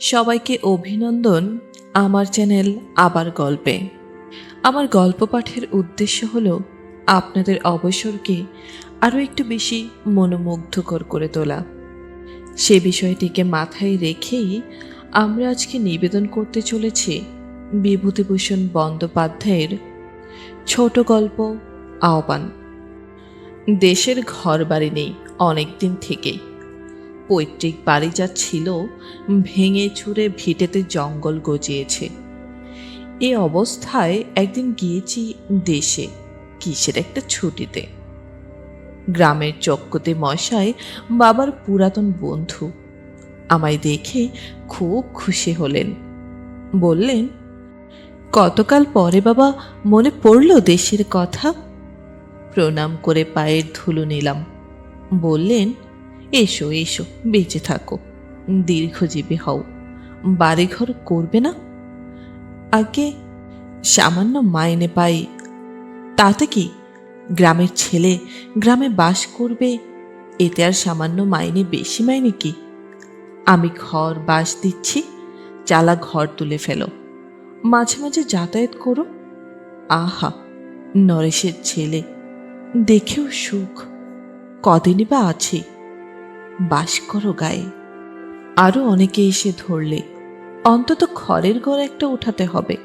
সবাইকে অভিনন্দন আমার চ্যানেল আবার গল্পে। আমার গল্প পাঠের উদ্দেশ্য হলো আপনাদের অবসরকে আরও একটু বেশি মনোমুগ্ধকর করে তোলা। সে বিষয়টিকে মাথায় রেখেই আমরা আজকে নিবেদন করতে চলেছি বিভূতিভূষণ বন্দ্যোপাধ্যায়ের ছোট গল্প আহ্বান। দেশের ঘর বাড়ি নেই অনেক দিন থেকেই পৈতৃক বাড়ি যা ছিল, ভেঙে চুরে ভিটেতে জঙ্গল গজিয়েছে। এ অবস্থায় একদিন গিয়েছি দেশে, কিসের একটা ছুটিতে। গ্রামের চক্কতে মশাই বাবার পুরাতন বন্ধু। আমায় দেখে খুব খুশি হলেন। বললেন, কতকাল পরে বাবা, মনে পড়ল দেশের কথা? প্রণাম করে পায়ের ধুলো নিলাম। বললেন এসো এসো, বেঁচে থাকো। দীর্ঘজীবী হও। বাড়িঘর করবে না? আগে সামান্য মাইনে পাই। তাতে কি? গ্রামের ছেলে গ্রামে বাস করবে, এতে আর সামান্য মাইনে, বেশি মাইনে কি? আমি ঘর, বাস দিচ্ছি, চালা ঘর তুলে ফেলো। মাঝে মাঝে যাতায়াত করো। আহা, নরেশের ছেলে, দেখেও সুখ। কদিনই বা আছে? বাস করো গায়ে। আরও অনেকে এসে ধরলে, অন্তত খড়ের ঘর একটা উঠাতে হবে।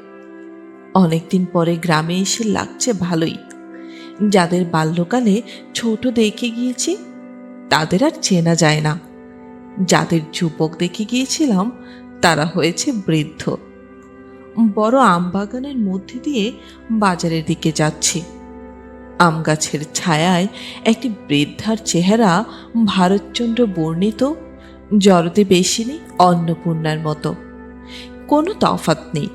অনেকদিন পরে গ্রামে এসে লাগছে ভালোই। যাদের বাল্যকালে ছোট দেখে গিয়েছি, তাদের আর চেনা যায় না। যাদের যুবক দেখে গিয়েছিলাম, তারা হয়েছে বৃদ্ধ। বড় আমবাগানের মধ্যে দিয়ে বাজারের দিকে যাচ্ছি। আম গাছের ছায়ায় একটি বৃদ্ধার চেহারা ভারতচন্দ্র বর্ণিত, জড়তে বেশি নেই অন্নপূর্ণার মতো। কোনো তফাত নেই।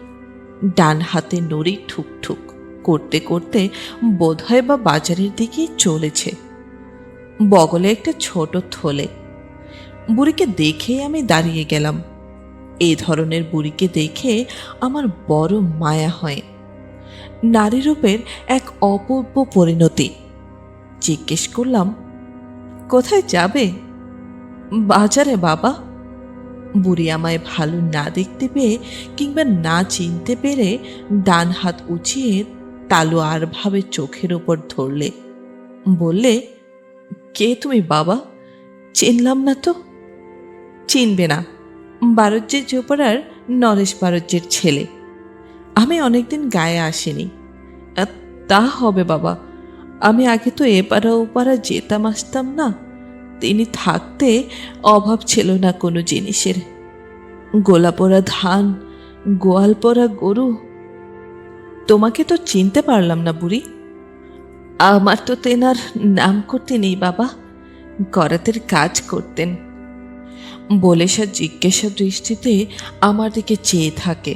ডান হাতে নড়ি ঠুকঠুক করতে করতে বোধহয় বা বাজারের দিকে চলেছে। বগলে একটা ছোট থলে। বুড়িকে দেখেই আমি দাঁড়িয়ে গেলাম। এই ধরনের বুড়িকে দেখে আমার বড় মায়া হয়। নারী রূপের এক অপূর্ব পরিণতি। জিজ্ঞেস করলাম, কোথায় যাবে? বাজারে, বাবা। বুড়ি আমায় ভালো না দেখতে পেয়ে কিংবা না চিনতে পেরে ডান হাত উঁচিয়ে তালু আরভাবে চোখের ওপর ধরলে। বললে, কে তুমি, বাবা? চিনলাম না তো? চিনবে না। বারজ্যের জোপাড়ার নরেশ বারজ্যের ছেলে। আমি অনেকদিন গায়ে আসিনি। তা হবে বাবা। আমি আগে তো এপাড়া ওপাড়া যেতাম আসতাম না। তিনি থাকতে অভাব ছিল না কোনো জিনিসের। গোলাপোড়া ধান, গোয়াল পরা গরু। তোমাকে তো চিনতে পারলাম না বুড়ি। আমার তো তেনার নাম করতে নেই বাবা। করাতের কাজ করতেন। বলে সে জিজ্ঞাসা দৃষ্টিতে আমার দিকে চেয়ে থাকে।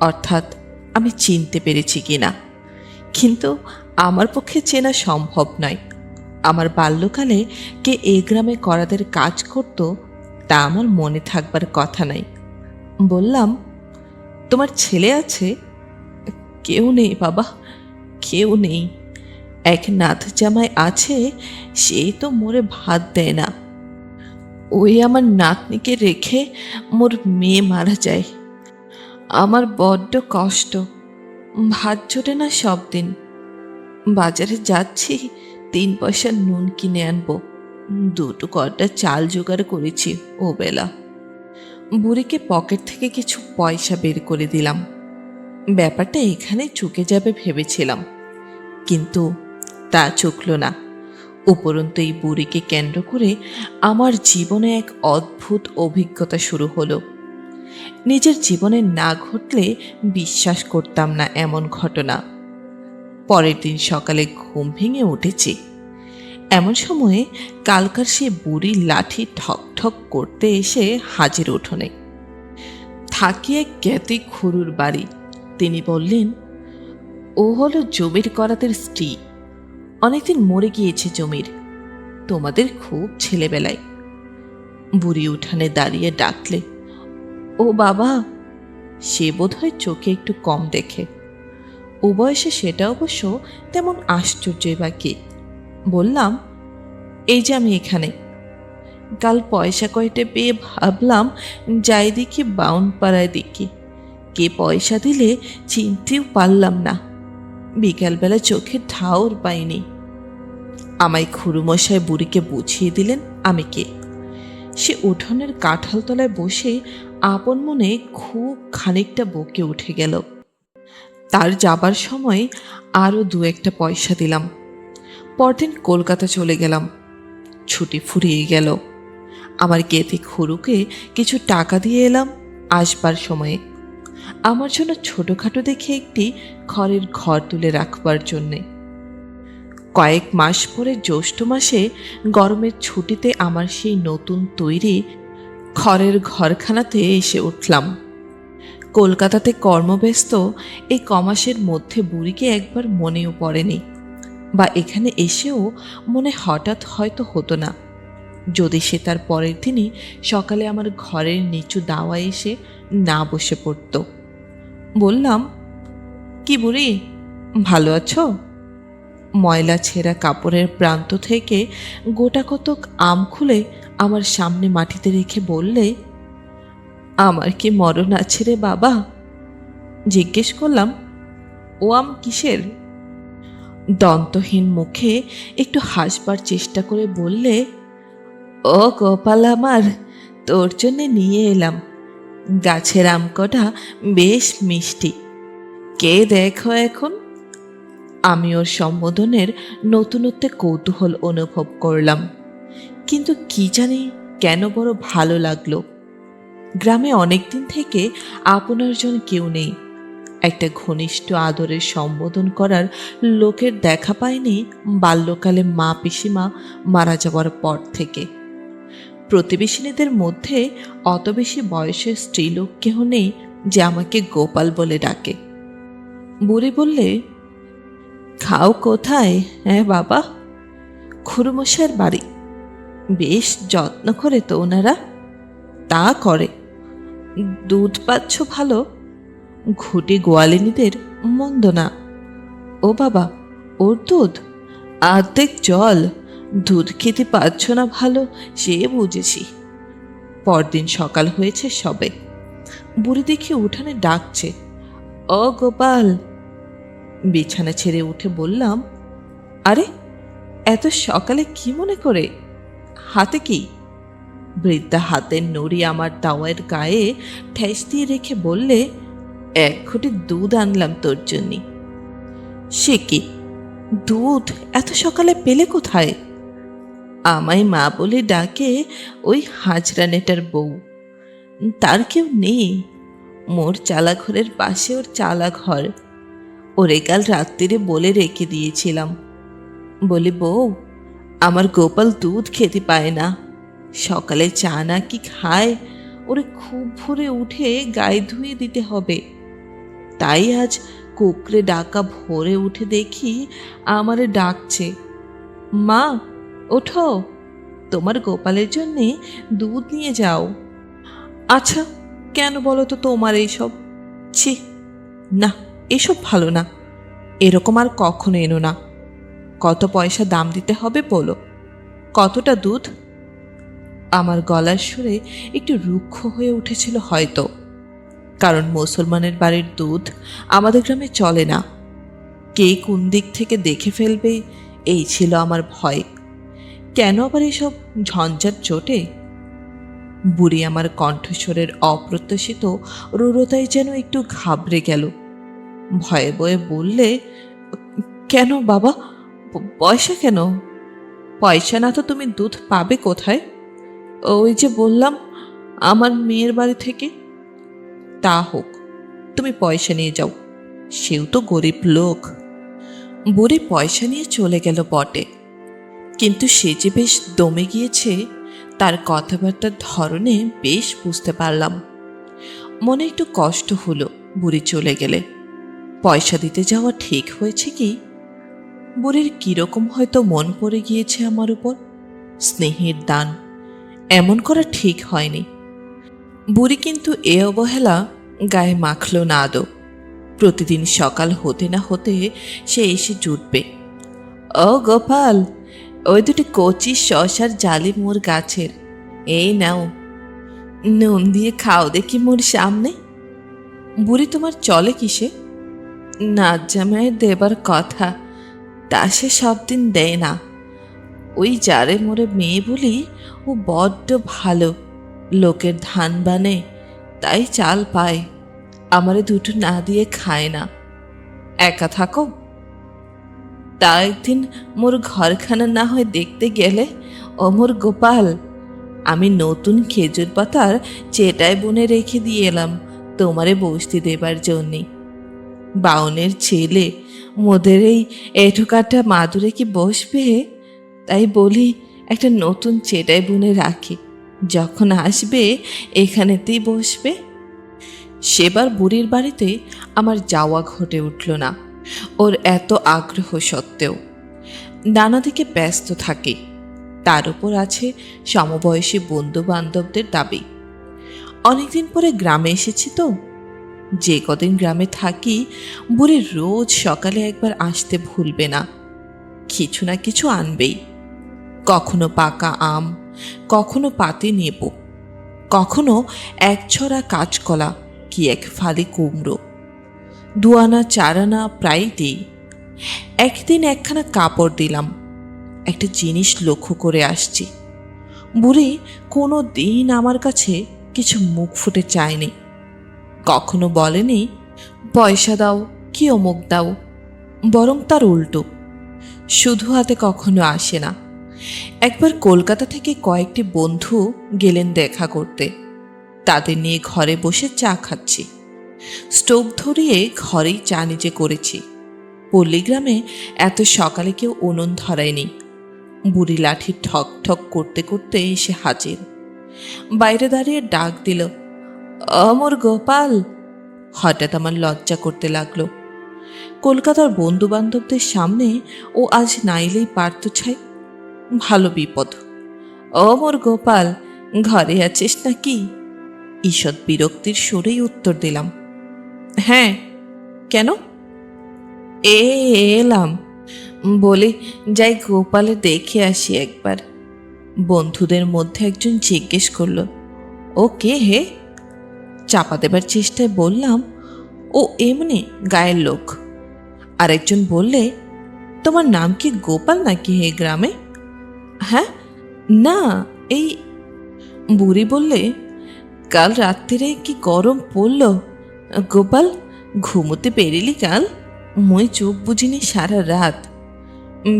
অর্থাৎ আমি চিনতে পেরেছি কিনা। কিন্তু আমার পক্ষে চেনা সম্ভব নয়। আমার বাল্যকালে কে এই গ্রামে করাদের কাজ করত, তা আমার মনে থাকবার কথা নাই। বললাম, তোমার ছেলে আছে? কেউ নেই বাবা, কেউ নেই। এক নাথ জামাই আছে, সে তো মোরে ভাত দেয় না। ওই আমার নাতনিকে রেখে মোর মেয়ে মারা যায়। আমার বড্ড কষ্ট। ভাত জোটে না সব দিন। বাজারে যাচ্ছি, তিন পয়সা নুন কিনে আনব। দুটো কটা চাল জোগাড় করেছি ও বেলা বুড়িকে পকেট থেকে কিছু পয়সা বের করে দিলাম। ব্যাপারটা এখানে চুকে যাবে ভেবেছিলাম। কিন্তু তা চুকল না। উপরন্তু এই বুড়িকে কেন্দ্র করে আমার জীবনে এক অদ্ভুত অভিজ্ঞতা শুরু হলো। নিজের জীবনে না ঘটলে বিশ্বাস করতাম না এমন ঘটনা। পরের দিন সকালে ঘুম ভেঙে উঠেছি। এমন সময়ে কালকার সে বুড়ি লাঠি ঠক ঠক করতে এসে হাজির উঠোনে। থাকি এক জ্ঞাতি খুরুর বাড়ি। তিনি বললেন, ও হলো জমির করাতের স্ত্রী। অনেকদিন মরে গিয়েছে জমির। তোমাদের খুব ছেলেবেলায়। বুড়ি উঠানে দাঁড়িয়ে ডাকলে ও বাবা, সে বোধহয় চোখে একটু কম দেখে। ও বয়সে সেটা অবশ্য তেমন আশ্চর্যই বা কি। বললাম, এই যে আমি এখানে। কাল পয়সা কয়টে পেয়ে ভাবলাম, যাই দেখি বাউন পাড়ায় দেখি। কে পয়সা দিলে চিনতেও পারলাম না। বিকালবেলা চোখে ঠাউর পাইনি। আমায় খুরুমশাই বুড়িকে বুঝিয়ে দিলেন, আমি কে? সে উঠোনের কাঁঠাল তলায় বসে আপন মনে খুব খানিকটা বকে উঠে গেল। তার যাবার সময় আরও দু একটা পয়সা দিলাম। পরদিন কলকাতা চলে গেলাম। ছুটি ফুরিয়ে গেল। আমার গেতে খুরুকে কিছু টাকা দিয়ে এলাম আসবার সময়ে। আমার জন্য ছোটোখাটো দেখে একটি খড়ের ঘর তুলে রাখবার জন্যে। কয়েক মাস পরে জ্যৈষ্ঠ মাসে গরমের ছুটিতে আমার সেই নতুন তৈরি খড়ের ঘরখানাতে এসে উঠলাম। কলকাতাতে কর্মব্যস্ত এই কমাসের মধ্যে বুড়িকে একবার মনেও পড়েনি বা এখানে এসেও মনে হঠাৎ হয়তো হতো না। যদি সে তার পরের দিনই সকালে আমার ঘরের নিচু দাওয়া এসে না বসে পড়ত। বললাম, কি বুড়ি, ভালো আছো? ময়লা ছেঁড়া কাপড়ের প্রান্ত থেকে গোটা কতক আম খুলে আমার সামনে মাটিতে রেখে বললে, আমার কি মরণ আছে রে বাবা? জিজ্ঞেস করলাম, ও আম কিসের? দন্তহীন মুখে একটু হাসবার চেষ্টা করে বললে, ও কপাল আমার, তোর জন্যে নিয়ে এলাম। গাছের আম কটা বেশ মিষ্টি। কে দেখো এখন? আমি ওর সম্বোধনের নতুনত্বে কৌতূহল অনুভব করলাম। কিন্তু কি জানি কেন বড় ভালো লাগল। গ্রামে অনেকদিন থেকে আপনার জন কেউ নেই। একটা ঘনিষ্ঠ আদরের সম্বোধন করার লোকের দেখা পায়নি বাল্যকালে মা পিসিমা মারা যাওয়ার পর থেকে। প্রতিবেশিনীদের মধ্যে অত বেশি বয়সের স্ত্রীলোক কেহ নেই যে আমাকে গোপাল বলে ডাকে। বুড়ি বললে খাও কোথায় হ্যাঁ বাবা? খুরুমশাইয়ের বাড়ি। বেশ যত্ন করে তো ওনারা। তা করে। দুধ পাচ্ছ ভালো? ঘুটে গোয়ালিনীদের মন্দ না ও বাবা, ওর দুধ? আর্ধেক জল। দুধ খেতে পাচ্ছ না ভালো, সে বুঝেছি। পরদিন সকাল হয়েছে সবে। বুড়ি দেখি উঠানে ডাকছে, ও গোপাল বিছানা ছেড়ে উঠে বললাম, আরে, এত সকালে কি মনে করে? হাতে কি? বৃদ্ধা হাতের নড়ি আমার দাওয়ার গায়ে ঠেস দিয়ে রেখে বললে, এক ঘটি দুধ আনলাম তোর জন্যে। সে কি? দুধ এত সকালে পেলে কোথায়? আমায় মা বলে ডাকে ওই হাজরা নেটার বউ। তার কেউ নেই। মোর চালা ঘরের পাশে ওর চালা ঘর ওরে কাল রাত্রিরে বলে রেখে দিয়েছিলাম। বলি, বউ, আমার গোপাল দুধ খেতে পায় না। সকালে চা না কি খায়? ওরে খুব ভোরে উঠে গায়ে ধুয়ে দিতে হবে। তাই আজ কুকরে ডাকা ভোরে উঠে দেখি আমারে ডাকছে। মা, ওঠো। তোমার গোপালের জন্যে দুধ নিয়ে যাও। আচ্ছা কেন বলো তো তোমার এইসব? ছি, না, এসব ভালো না। এরকম আর কখনো এনো না। কত পয়সা দাম দিতে হবে বলো? কতটা দুধ? আমার গলার সুরে একটু রুক্ষ হয়ে উঠেছিল হয়তো। কারণ মুসলমানের বাড়ির দুধ আমাদের গ্রামে চলে না। কে কোন দিক থেকে দেখে ফেলবে, এই ছিল আমার ভয়। কেন আবার এসব ঝঞ্ঝাট চোটে বুড়ি আমার কণ্ঠস্বরের অপ্রত্যাশিত রুরতায় যেন একটু ঘাবড়ে গেল। ভয়ে ভয়ে বললে, কেন বাবা? পয়সা কেন? পয়সা না তো তুমি দুধ পাবে কোথায়? ওই যে বললাম, আমার মেয়ের বাড়ি থেকে। তা হোক, তুমি পয়সা নিয়ে যাও, সেও তো গরিব লোক। বুড়ি পয়সা নিয়ে চলে গেল বটে। কিন্তু সে যে বেশ দমে গিয়েছে, তার কথাবার্তার ধরনে বেশ বুঝতে পারলাম। মনে একটু কষ্ট হলো বুড়ি চলে গেলে। পয়সা দিতে যাওয়া ঠিক হয়েছে কি? বুড়ির কীরকম হয়তো মন পড়ে গিয়েছে আমার উপর। স্নেহের দান, এমন করা ঠিক হয়নি। বুড়ি কিন্তু এ অবহেলা গায়ে মাখল না আদৌ। প্রতিদিন সকাল হতে না হতে সে এসে জুটবে। ও গোপাল, ওই দুটি কচি শশার জালি মোর গাছের, এই নাও। নুন দিয়ে খাও দেখি মোর সামনে। বুড়ি তোমার চলে কিসে? নাচ জামাইয়ের দেবার কথা, তা সে সব দিন দেয় না। ওই যারে মোরে মেয়ে বলি, ও বড্ড ভালো। লোকের ধান বানে, তাই চাল পায়। আমারে দুটো না দিয়ে খায় না। একা থাকো। তা একদিন মোর ঘরখানা না হয় দেখতে গেলে, ও মোর গোপাল, আমি নতুন খেজুর পাতার চেটায় বনে রেখে দিয়ে এলাম, তোমারে বসতে দেবার জন্যে। বাউনের ছেলে, মোদের এই এঠোকাটা মাদুরে কি বসবে? তাই বলি, একটা নতুন চেটাই বুনে রাখি। যখন আসবে, এখানেতেই বসবে। সেবার বুড়ির বাড়িতে আমার যাওয়া ঘটে উঠল না, ওর এত আগ্রহ সত্ত্বেও। নানা দিকে ব্যস্ত থাকে, তার উপর আছে সমবয়সী বন্ধু বান্ধবদের দাবি। অনেকদিন পরে গ্রামে এসেছি তো যে কদিন গ্রামে থাকি, বুড়ি রোজ সকালে একবার আসতে ভুলবে না। কিছু না কিছু আনবেই। কখনো পাকা আম, কখনো পাতে নেব। কখনো এক ছড়া কাঁচকলা, কি এক ফালি কুমড়ো। দুয়ানা চারানা প্রায় দিই। একদিন একখানা কাপড় দিলাম। একটা জিনিস লক্ষ্য করে আসছি। বুড়ি কোনো দিন আমার কাছে কিছু মুখ ফুটে চায়নি। কখনো বলেনি, পয়সা দাও, কি অমুক দাও? বরং তার উল্টো, শুধু হাতে কখনো আসে না। একবার কলকাতা থেকে কয়েকটি বন্ধু গেলেন দেখা করতে। তাদের নিয়ে ঘরে বসে চা খাচ্ছি। স্টোভ ধরিয়ে ঘরেই চা নিজে করেছি। পল্লীগ্রামে এত সকালে কেউ উনুন ধরায়নি। বুড়ি লাঠি ঠক ঠক করতে করতে এসে হাজির। বাইরে দাঁড়িয়ে ডাক দিল অমর গোপাল। হঠাৎ আমার লজ্জা করতে লাগল। কলকাতার বন্ধু বান্ধবদের সামনে ও আজ নাইলেই পারত ছাই। ভালো বিপদ। অমর গোপাল, ঘরে আছিস নাকি? ঈষৎ বিরক্তির সুরেই উত্তর দিলাম। হ্যাঁ। কেন? এ, এলাম। বলি, যাই গোপালে দেখে আসি একবার। বন্ধুদের মধ্যে একজন জিজ্ঞেস করল, ও কে হে? চাপা দেবার চেষ্টায় বললাম, ও এমনি গায়ের লোক। আরেকজন বললে, তোমার নাম কি গোপাল নাকি হে গ্রামে? হ্যাঁ না, এই বুড়ি বললে, কাল রাত্রিরে কি গরম পড়ল? গোপাল, ঘুমোতে পেরিলি কাল? মই চোখ বুঝিনি সারা রাত।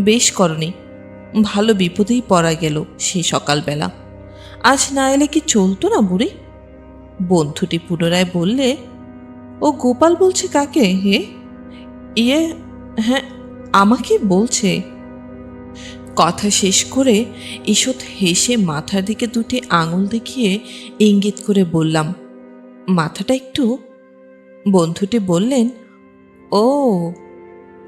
বেশ করনি, ভালো বিপদেই পড়া গেল সেই সকালবেলা। আজ না এলে কি চলতো না বুড়ি? বন্ধুটি পুনরায় বললে, ও গোপাল বলছে কাকে হে? ইয়ে হ্যাঁ আমাকে বলছে। কথা শেষ করে ঈষৎ হেসে মাথার দিকে দুটি আঙুল দেখিয়ে ইঙ্গিত করে বললাম, মাথাটা একটু। বন্ধুটি বললেন, ও।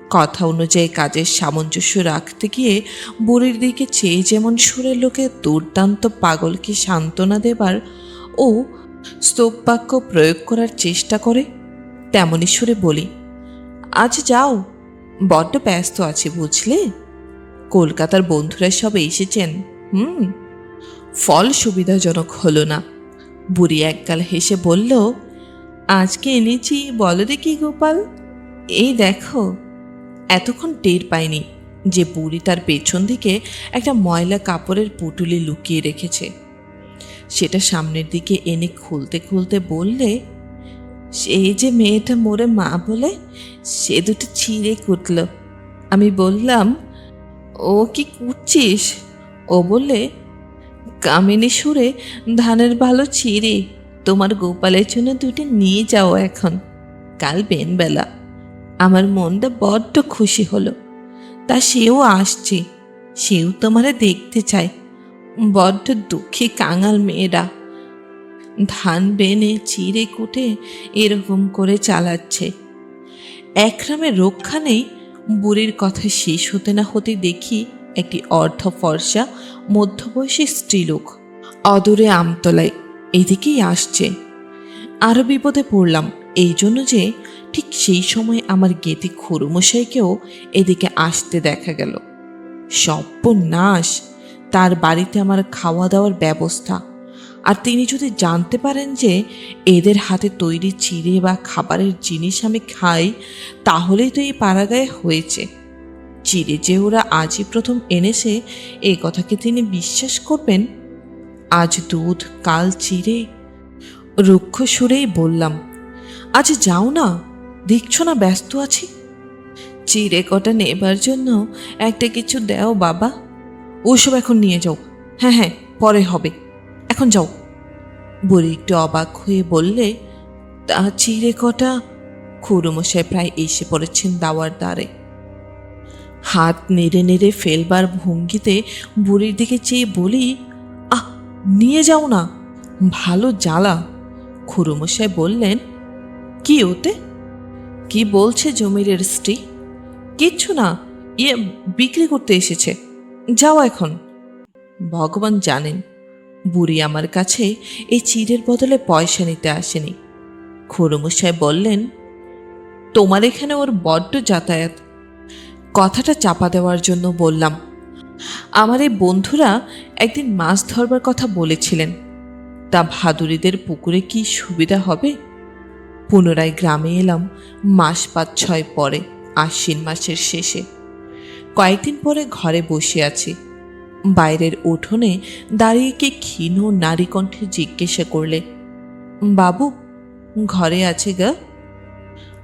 কথা অনুযায়ী কাজের সামঞ্জস্য রাখতে গিয়ে বুড়ির দিকে চেয়ে যেমন সুরের লোকে দুর্দান্ত পাগলকে সান্ত্বনা দেবার, ও স্তব বাক্য প্রয়োগ করার চেষ্টা করে তেমনই সুরে বলি, আজ যাও, বড্ড ব্যস্ত আছি, বুঝলে? কলকাতার বন্ধুরা সব এসেছেন, হুম? ফল সুবিধাজনক হলো না। বুড়ি একগাল হেসে বলল, আজকে এনেছি, বলো দেখি গোপাল। এই দেখো, এতক্ষণ টের পায়নি যে বুড়ি তার পেছন দিকে একটা ময়লা কাপড়ের পুটুলি লুকিয়ে রেখেছে। সেটা সামনের দিকে এনে খুলতে খুলতে বললে সেই যে মেয়েটা মোরে মা বলে, সে দুটো ছিঁড়ে কুটল। আমি বললাম, ও কি কুটছিস? ও বলে কামিনী সুরে, ধানের ভালো ছিঁড়ে, তোমার গোপালের জন্য দুটি নিয়ে যাও এখন, কাল বেনবেলা। আমার মনটা বড্ড খুশি হলো। তা সেও আসছে, সেও তোমারে দেখতে চায়। বড্ড দুঃখী কাঙাল মেয়েরা। ধান বেনে চিড়ে কুটে এরকম করে চালাচ্ছে। একরামে রক্ষা নেই, বুড়ির কথা শেষ হতে না হতে দেখি একটি অর্ধ ফর্সা, মধ্যবয়সী স্ত্রীলোক অদূরে আমতলায় এদিকেই আসছে। আরও বিপদে পড়লাম এই জন্য যে ঠিক সেই সময় আমার গেতি খুরুমশাইকেও এদিকে আসতে দেখা গেল। সর্বনাশ! তার বাড়িতে আমার খাওয়া দাওয়ার ব্যবস্থা। আর তিনি যদি জানতে পারেন যে এদের হাতে তৈরি চিড়ে বা খাবারের জিনিস আমি খাই, তাহলেই তো এই পাড়াগায়ে হয়েছে। চিড়ে যে ওরা আজই প্রথম এনেছে, এ কথাকে তিনি বিশ্বাস করবেন? আজ দুধ, কাল চিড়ে। রুক্ষ সুরেই বললাম, আজ যাও না, দেখছ না ব্যস্ত আছি? চিড়ে কটা নেবার জন্য একটা কিছু দাও বাবা। ওসব এখন নিয়ে যাও। হ্যাঁ হ্যাঁ পরে হবে। এখন যাও। বুড়ি একটু অবাক হয়ে বললে, তা চিড়ে কটা? খুড়োমশাই প্রায় এসে পড়েছেন দাওয়ার দ্বারে। হাত নেড়ে নেড়ে ফেলবার ভঙ্গিতে বুড়ির দিকে চেয়ে বলি, আহ, নিয়ে যাও না, ভালো জ্বালা। খুড়োমশাই বললেন, কি ওতে? কি বলছে জমিরের স্ত্রী? কিচ্ছু না ইয়ে বিক্রি করতে এসেছে। যাও এখন। ভগবান জানেন, বুড়ি আমার কাছে এই চিড়ের বদলে পয়সা নিতে আসেনি। খুড়োমশাই বললেন, তোমার এখানে ওর বড্ড যাতায়াত। কথাটা চাপা দেওয়ার জন্য বললাম, আমার এই বন্ধুরা একদিন মাছ ধরবার কথা বলেছিলেন। তা ভাদুরীদের পুকুরে কি সুবিধা হবে? পুনরায় গ্রামে এলাম, মাস পাঁচ ছয় পরে, আশ্বিন মাসের শেষে। কয়েকদিন পরে ঘরে বসে আছি। বাইরের উঠোনে দাঁড়িয়ে কি ক্ষীণ নারী কণ্ঠে জিজ্ঞাসা করলে, বাবু, ঘরে আছে গা?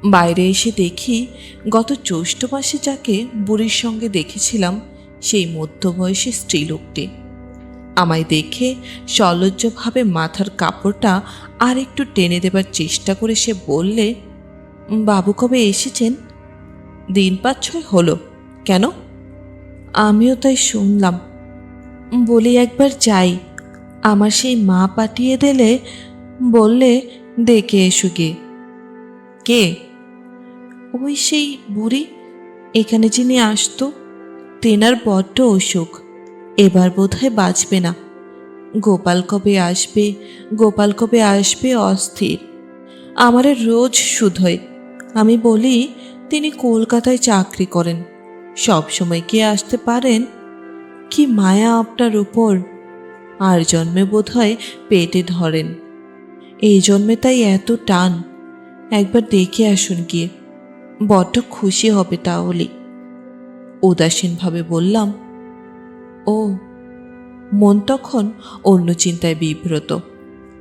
বাইরে এসে দেখি গত জ্যৈষ্ঠ মাসে যাকে বুড়ির সঙ্গে দেখেছিলাম, সেই মধ্যবয়সী স্ত্রীলোকটি। আমায় দেখে সলজ্জভাবে মাথার কাপড়টা আর একটু টেনে দেবার চেষ্টা করে সে বললে, বাবু কবে এসেছেন? দিন পাঁচ ছয় হলো। কেন? আমিও তাই শুনলাম। বলি একবার যাই। আমার সেই মা পাঠিয়ে দিলে, বললে, দেখে এসো গিয়ে কে? ওই সেই বুড়ি, এখানে যিনি আসতো, তেনার বড্ড অসুখ। এবার বোধহয় বাঁচবে না। গোপাল কবে আসবে, গোপাল কবে আসবে অস্থির। আমারে রোজ শুধোয় আমি বলি, তিনি কলকাতায় চাকরি করেন। সব সময় কি আসতে পারেন? কি মায়া আপনার উপর? আর জন্মে বোধ হয় পেটে ধরেন। এই জন্মে তাই এত টান। একবার দেখে আসুন গিয়ে। বড্ড খুশি হবে তাহলে। উদাসীনভাবে বললাম, ও। মন তখন অন্য চিন্তায় বিব্রত।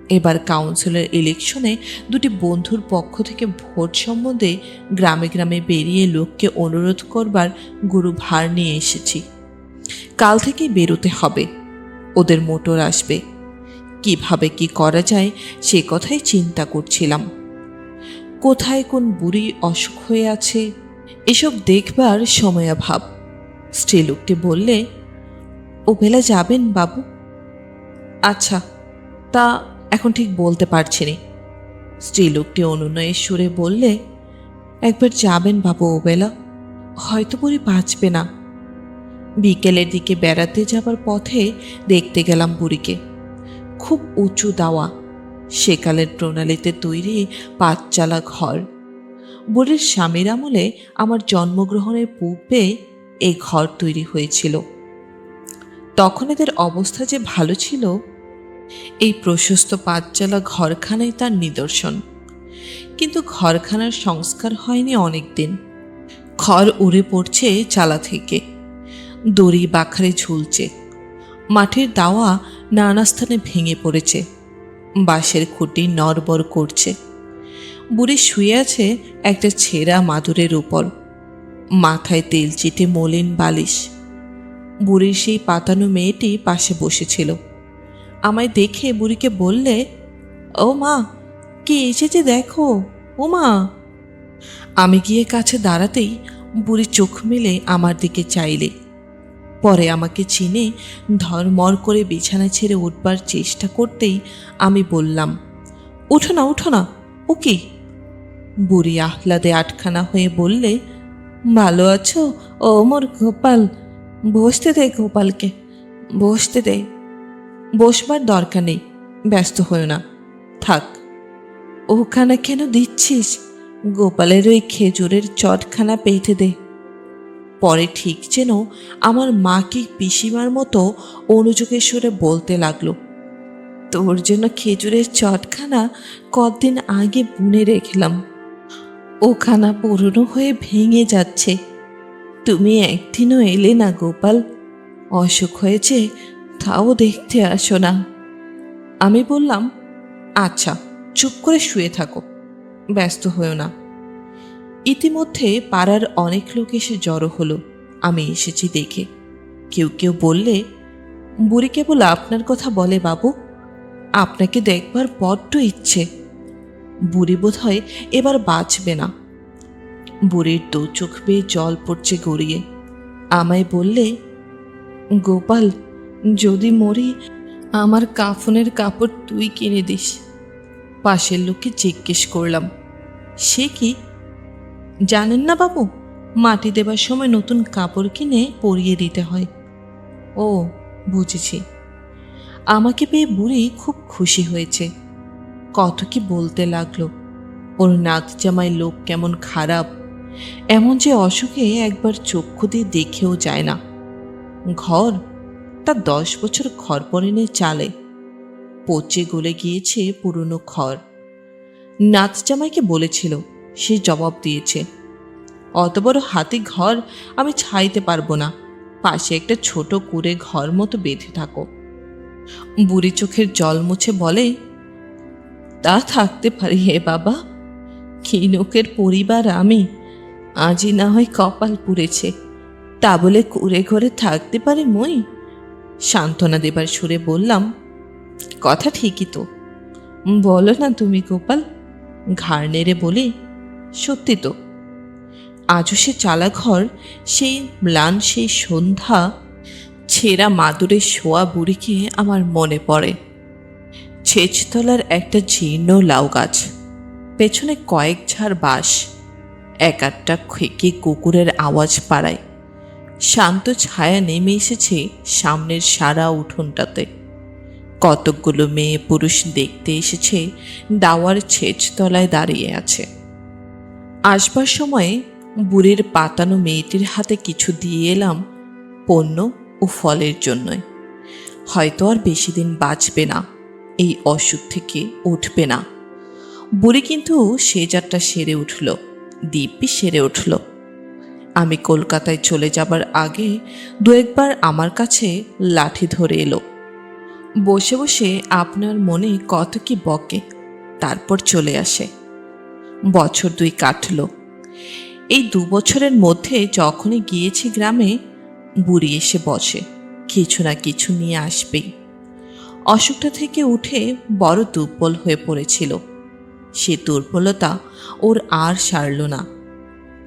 এবার কাউন্সিলের ইলেকশনে দুটি বন্ধুর পক্ষ থেকে ভোট সম্বন্ধে গ্রামে গ্রামে বেরিয়ে লোককে অনুরোধ করবার গুরু ভার নিয়ে এসেছি। কাল থেকে বেরোতে হবে। ওদের মোটর আসবে। কীভাবে কি করা যায় সে কথাই চিন্তা করছিলাম। কোথায় কোন বুড়ি অসুখ হয়ে আছে, এসব দেখবার সময়াভাব স্ত্রীলোকটি বললে, ও বেলা যাবেন বাবু? আচ্ছা তা এখন ঠিক বলতে পারছি নি। স্ত্রীলোকটি অনুনয়ের সুরে বললে, একবার যাবেন বাবু ওবেলা, হয়তো বুড়ি বাঁচবে না। বিকেলের দিকে বেড়াতে যাবার পথে দেখতে গেলাম বুড়িকে। খুব উঁচু দাওয়া, সেকালের প্রণালীতে তৈরি পাঁচচালা ঘর। বুড়ির স্বামীর আমলে আমার জন্মগ্রহণের পূর্বে এই ঘর তৈরি হয়েছিল। তখন এদের অবস্থা যে ভালো ছিল এই প্রশস্ত পাঁচচালা ঘরখানাই তার নিদর্শন। কিন্তু ঘরখানার সংস্কার হয়নি অনেক দিন খড় উড়ে পড়ছে চালা থেকে। দড়ি বাখারে ঝুলছে। মাঠের দাওয়া নানা স্থানে ভেঙে পড়েছে। বাঁশের খুঁটি নড়বড় করছে। বুড়ি শুয়ে আছে একটা ছেঁড়া মাদুরের উপর। মাথায় তেল চিটে মলিন বালিশ। বুড়ির সেই পাতানো মেয়েটি পাশে বসেছিল। আমায় দেখে বুড়িকে বললে, ও মা, কে এসেছে দেখো? ও মা। আমি গিয়ে কাছে দাঁড়াতেই বুড়ি চোখ মেলে আমার দিকে চাইলে। পরে আমাকে চিনে ধরমর করে বিছানা ছেড়ে উঠবার চেষ্টা করতেই আমি বললাম, উঠো না উঠো না, ও কি? বুড়ি আহ্লাদে আটখানা হয়ে বললে, ভালো আছো? ও মোর গোপাল, বসতে দে গোপালকে, বসতে দে। বসবার দরকার নেই, ব্যস্ত হও না। থাক। ওখানে কেন দিচ্ছিস? গোপালের ওই খেজুরের চটখানা পেটে দে। পরে ঠিক যেন আমার মাকে পিসিমার মতো অনুযোগের সুরে বলতে লাগল, তোর জন্য খেজুরের চটখানা কদিন আগে বুনে রেখলাম। ওখানা পুরনো হয়ে ভেঙে যাচ্ছে। তুমি একদিনও এলে না গোপাল। অসুখ হয়েছে তাও দেখতে আসো না। আমি বললাম আচ্ছা চুপ করে শুয়ে থাকো, ব্যস্ত হয়েও না। ইতিমধ্যে পাড়ার অনেক লোক এসে জড়ো হলো। আমি এসেছি দেখে। কেউ কেউ বললে, বুড়ি কেবল আপনার কথা বলে বাবু, আপনাকে দেখবার বড্ড ইচ্ছে। বুড়ি বোধ হয় এবার বাঁচবে না। বুড়ির দু চোখ বেয়ে জল পড়ছে গড়িয়ে। আমায় বললে, গোপাল যদি মরি, আমার কাফনের কাপড় তুই কিনে দিস। পাশের লোককে জিজ্ঞেস করলাম, সে কি? জানেন না বাবু, মাটি দেবার সময় নতুন কাপড় কিনে পরিয়ে দিতে হয়। ও, বুঝেছি। আমাকে পেয়ে বুড়ি খুব খুশি হয়েছে। কত কি বলতে লাগল। ওর নাক জামাই লোক কেমন খারাপ। এমন যে অসুখে একবার চক্ষু দিয়ে দেখেও যায় না। ঘর তার দশ বছর ঘর পরেনে চালে। পচে গলে গিয়েছে পুরনো খড়। নাচ জামাইকে বলেছিল, সে জবাব দিয়েছে, অত বড় হাতি ঘর আমি ছাইতে পারব না। পাশে একটা ছোট কুড়ে ঘর মতো বেঁধে থাকো। বুড়ি চোখের জল মুছে বলে, তা থাকতে পারি হে বাবা। ক্ষীণকের পরিবার আমি, আজই না হয় কপাল পুড়েছে। তা বলে কুড়ে ঘরে থাকতে পারে মই? সান্ত্বনা দেবার সুরে বললাম, কথা ঠিকই তো। বলো না তুমি গোপাল, ঘাড় নেড়ে বলি, সত্যি তো। আজও সে চালা ঘর সেই ম্লান সেই সন্ধ্যা, ছেঁড়া মাদুরের শোয়া বুড়িকে আমার মনে পড়ে। ছেচতলার একটা জীর্ণ লাউ গাছ, পেছনে কয়েক ঝাড় বাঁশ, এক আটটা খেকে কুকুরের আওয়াজ পাড়ায়। শান্ত ছায়া নেমে এসেছে সামনের সারা উঠোনটাতে। কতকগুলো মেয়ে পুরুষ দেখতে এসেছে দাওয়ার ছেচতলায় দাঁড়িয়ে আছে। আসবার সময় বুড়ির পাতানো মেয়েটির হাতে কিছু দিয়ে এলাম পণ্য ও ফলের জন্যই। হয়তো আর বেশি দিন বাঁচবে না, এই অসুখ থেকে উঠবে না। বুড়ি কিন্তু সে যাত্রা সেরে উঠল দিব্যি সেরে উঠল। আমি কলকাতায় চলে যাবার আগে দু একবার আমার কাছে লাঠি ধরে এলো। বসে বসে আপনার মনে কত কি বকে, তারপর চলে আসে। বছর দুই কাটল। এই দু বছরের মধ্যে যখনই গিয়েছি গ্রামে, বুড়ি এসে বসে, কিছু না কিছু নিয়ে আসবেই। অসুখটা থেকে উঠে বড় দুর্বল হয়ে পড়েছিল। সে দুর্বলতা ওর আর সারল না।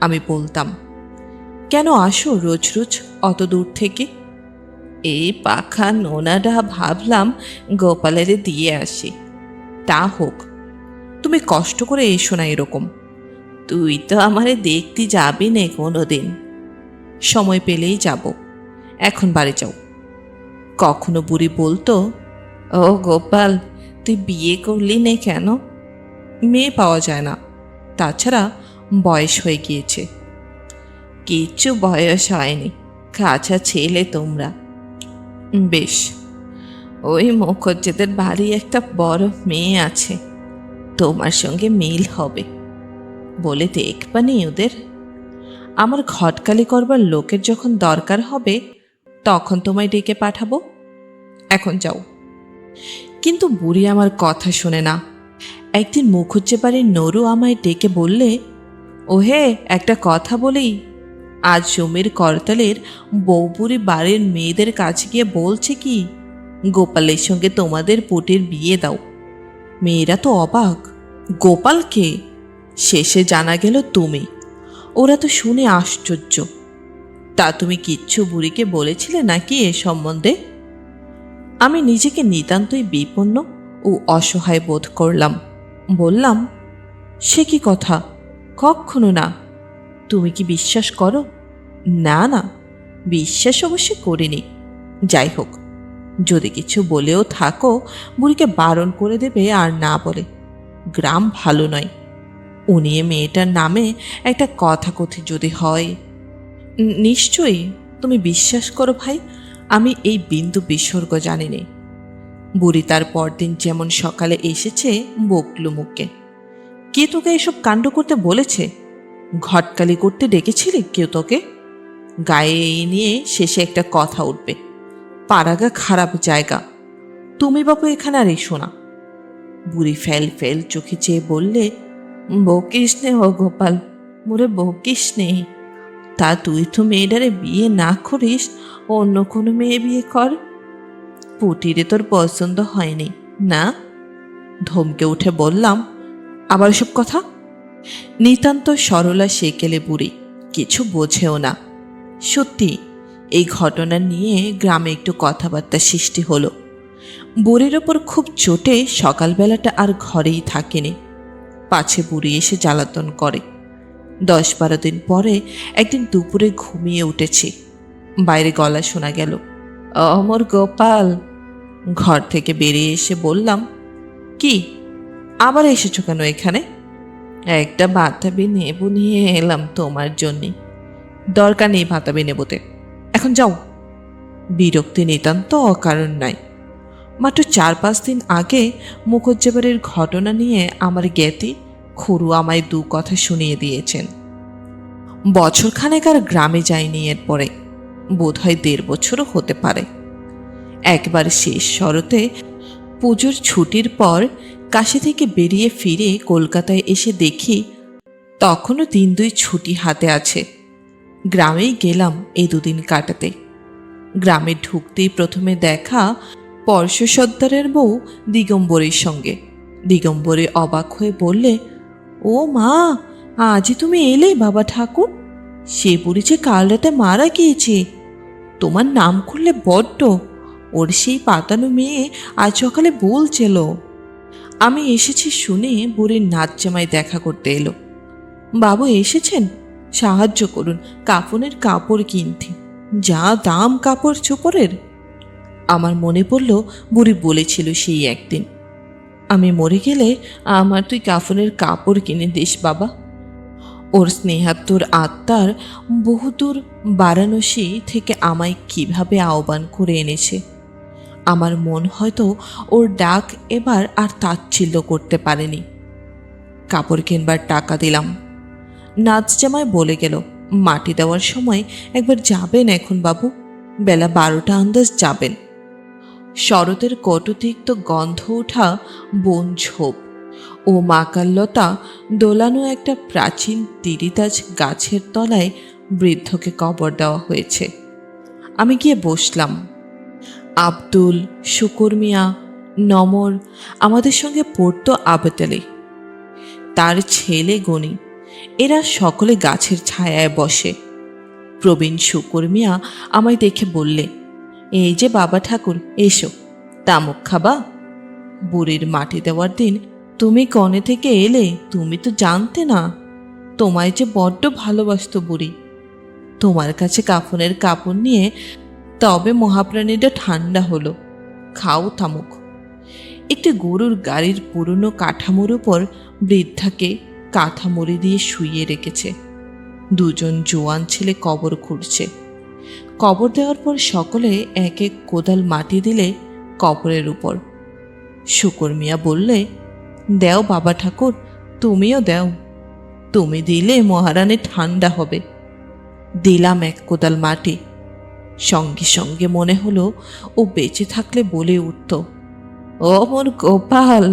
আমি বলতাম কেন আসো রোজ রোজ অত দূর থেকে? এই পাখা নোনাটা ভাবলাম গোপালের দিয়ে আসি। তা হোক, তুমি কষ্ট করে এসো না এরকম। তুই তো আমারে দেখতে যাবি নে কোনো দিন সময় পেলেই যাব। এখন বাড়ি যাও। কখনো বুড়ি বলতো, ও গোপাল, তুই বিয়ে করলি নে কেন? মেয়ে পাওয়া যায় না। তাছাড়া বয়স হয়ে গিয়েছে। কিচ্ছু বয়স হয়নি। কাছা ছেলে তোমরা। বেশ, ওই মুখজ্জেদের বাড়ি একটা বড় মেয়ে আছে। তোমার সঙ্গে মিল হবে, বলে দেখবানি ওদের। আমার ঘটকালি করবার লোকের যখন দরকার হবে, তখন তোমায় ডেকে পাঠাবো। এখন যাও। কিন্তু বুড়ি আমার কথা শোনে না। একদিন মুখুজ্জে বাড়ির নরু আমায় ডেকে বললে, ওহে, একটা কথা বলি আজ জমির করতালের বৌপুরি বাড়ির মেয়েদের কাছে গিয়ে বলছে কি, গোপালের সঙ্গে তোমাদের পুটির বিয়ে দাও। মেয়েরা তো অবাক গোপালকে শেষে জানা গেল তুমি। ওরা তো শুনে আশ্চর্য। তা তুমি কিচ্ছু বুড়িকে বলেছিলে নাকি এ সম্বন্ধে? আমি নিজেকে নিতান্তই বিপন্ন ও অসহায় বোধ করলাম। বললাম, সে কি কথা? কখনো না। তুমি কি বিশ্বাস করো? না না, বিশ্বাস অবশ্য করিনি। যাই হোক, যদি কিছু বলেও থাকো, বুড়িকে বারণ করে দেবে আর না বলে। গ্রাম ভালো নয়। উনি মেয়েটার নামে একটা কথা কথি যদি হয়। নিশ্চয়ই তুমি বিশ্বাস করো ভাই, আমি এই বিন্দু বিসর্গ জানিনি। বুড়ি তার পরদিন যেমন সকালে এসেছে বকলু মুখে কে তোকে এসব কাণ্ড করতে বলেছে? ঘটকালি করতে ডেকেছিলে কেউ তোকে? গায়ে এই নিয়ে শেষে একটা কথা উঠবে। পাড়াগা খারাপ জায়গা। তুমি বাবু এখানে আর এসো না। বুড়ি ফেল ফেল চোখে চেয়ে বললে, বকিস নে ও গোপাল, মোরে বকিস নে। তা তুই তো মেয়েটারে বিয়ে না করিস, অন্য কোনো মেয়ে বিয়ে কর। পুটিরে তোর পছন্দ হয়নি, না? ধমকে উঠে বললাম, আবার সব কথা? নিতান্ত সরলা সেকেলে বুড়ি, কিছু বোঝেও না। সত্যি, এই ঘটনা নিয়ে গ্রামে একটু কথাবার্তা সৃষ্টি হলো। বুড়ির ওপর খুব চোটে সকালবেলাটা আর ঘরেই থাকেনি। পাছে বুড়ি এসে জ্বালাতন করে। দশ বারো দিন পরে একদিন দুপুরে ঘুমিয়ে উঠেছি। বাইরে গলা শোনা গেল, অমর গোপাল। ঘর থেকে বেরিয়ে এসে বললাম, কি? আবার এসেছ কেন এখানে? একটা বাতাবি নেবু নিয়ে এলাম তোমার জন্যে। দরকার নেই বাতাবি নেবুতে এখন যাও। বিরক্তি নিতান্ত অকারণ নাই। মাত্র চার পাঁচ দিন আগে মুখজ্জেবারের ঘটনা নিয়ে আমার জ্ঞাতি খুরু আমায় দু কথা শুনিয়ে দিয়েছেন। বছরখানেক আর গ্রামে যায়নি এরপরে। বোধহয় দেড় বছরও হতে পারে। একবার শেষ শরতে পুজোর ছুটির পর কাশি থেকে বেরিয়ে ফিরে কলকাতায় এসে দেখি তখনও দিন দুই ছুটি হাতে আছে। গ্রামেই গেলাম এই দুদিন কাটাতে। গ্রামে ঢুকতেই প্রথমে দেখা পরশ সর্দারের বউ দিগম্বরের সঙ্গে। দিগম্বরে অবাক হয়ে বললে, ও মা, আজই তুমি এলে বাবা ঠাকুর? সে বুড়ি যে কাল রাতে মারা গিয়েছে। তোমার নাম করলে বড্ড। ওর সেই পাতানো মেয়ে আজ সকালে বলছিল। আমি এসেছি শুনে বুড়ির নাচ জামাই দেখা করতে এলো। বাবু এসেছেন? সাহায্য করুন, কাফনের কাপড় কিনতে। যা দাম কাপড় চোপড়ের। আমার মনে পড়ল বুড়ি বলেছিল সেই একদিন। আমি মরে গেলে আমার তুই কাফনের কাপড় কিনে দিস বাবা। ওর স্নেহাত্তর আত্মার বহুদূর বারাণসী থেকে আমায় কীভাবে আহ্বান করে এনেছে? আমার মন হয়তো ওর ডাক এবার আর তাচ্ছিল্য করতে পারেনি। কাপড় কিনবার টাকা দিলাম। নাচ জামায় বলে গেল, মাটি দেওয়ার সময় একবার যাবেন এখন বাবু। বেলা বারোটা আন্দাজ যাবেন। শরতের কটুতিক্ত গন্ধ ওঠা বন ঝোপ ও মাকাল্লতা দোলানো একটা প্রাচীন তিরিতাজ গাছের তলায় বৃদ্ধকে কবর দেওয়া হয়েছে। আমি গিয়ে বসলাম। আব্দুল, শুকুর মিয়া, নমর আমাদের সঙ্গে পড়তো আবেতালে। তার ছেলে গণি, এরা সকলে গাছের ছায়ায় বসে। প্রবীণ শুকুর মিয়া আমায় দেখে বললে, এই যে বাবা ঠাকুর, এসো, তামুক খাবা। বুড়ির মাটি দেওয়ার দিন তুমি কনে থেকে এলে তুমি তো জানতে না, তোমায় যে বড্ড ভালোবাসত বুড়ি। তোমার কাছে কাফনের কাপড় নিয়ে তবে মহাপ্রাণীটা ঠান্ডা হলো। খাও, থামুক। একটি গরুর গাড়ির পুরনো কাঠামোর উপর বৃদ্ধাকে কাঁথা মুড়ি দিয়ে শুইয়ে রেখেছে। দুজন জোয়ান ছেলে কবর খুঁড়ছে। কবর দেওয়ার পর সকলে এক এক কোদাল মাটি দিলে কবরের উপর। শুকর মিয়া বললে, দেও বাবা ঠাকুর, তুমিও দেও। তুমি দিলে মহারানী ঠান্ডা হবে। দিলাম এক কোদাল মাটি। সঙ্গে সঙ্গে মনে হলো ও বেঁচে থাকলে বলে উঠত ও মোর গোপাল